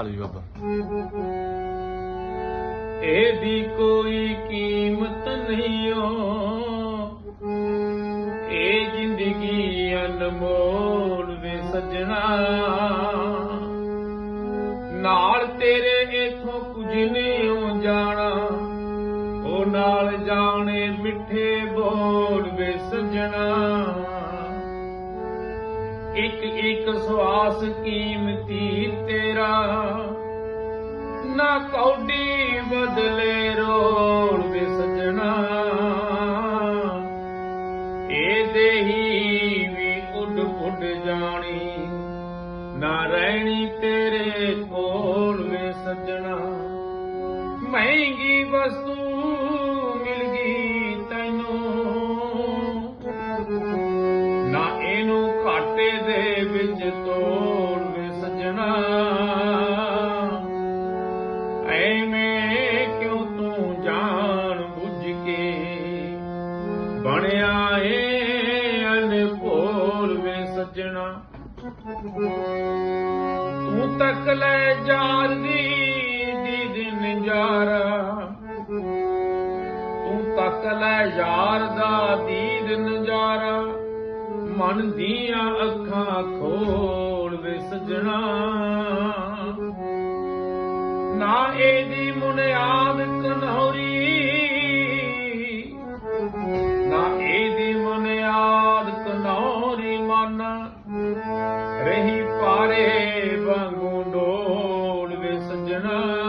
ਹਾਲੀ ਬਾਬਾ। ਇਹਦੀ ਕੋਈ ਕੀਮਤ ਨਹੀਂ ਓ ਇਹ ਜ਼ਿੰਦਗੀ ਅਨਮੋਲ ਵੇ ਸਜਣਾ। ਨਾਲ ਤੇਰੇ ਇਥੋਂ ਕੁਝ ਨਹੀਂ ਓ ਜਾਣਾ। ਉਹ ਨਾਲ ਜਾਣੇ ਮਿੱਠੇ ਬੋਲ ਵੇ ਸਜਣਾ। ਇੱਕ ਇੱਕ ਸਵਾਸ ਕੀਮਤੀ ਤੇਰਾ। ਨਾ ਕੌਡੀ ਬਦਲੇ ਰੋਲ ਵੇ ਸਜਣਾ ਇਹਦੇ ਹੀ ਵੀ ਉੱਡ ਉੱਡ ਜਾਣੀ। ਨਾ ਰਹਿਣੀ ਤੇਰੇ ਕੋਲ ਵੇ ਸਜਣਾ ਮਹਿੰਗੀ ਵਸਤੂ ਵਿੱਚ ਤੋੜ ਵੇ ਸਜਣਾ। ਐਵੇਂ ਕਿਉਂ ਤੂੰ ਜਾਣ ਬੁੱਝ ਕੇ? ਬਣਿਆ ਏ ਅਨਭੋਲ ਵੇ ਸਜਣਾ। ਤੂੰ ਤੱਕ ਲੈ ਯਾਰ ਦੀ ਦੀਦ ਨਜ਼ਾਰਾ। ਤੂੰ ਤੱਕ ਲੈ ਯਾਰ ਦਾ ਦੀਦ ਨਜ਼ਾਰਾ। ਮਨ ਦੀਆਂ ਅੱਖਾਂ ਖੋਲ ਵੇ ਸਜਣਾ ਨਾ ਇਹਦੀ ਮੁਨਿਆਦ ਕਨੌਰੀ ਨਾ ਇਹਦੀ ਮੁਨਿਆਦ ਕਨੌਰੀ ਮਨ ਰਹੀ ਪਾਰੇ ਵਾਂਗੂ ਡੋਲ ਵੇ ਸਜਣਾ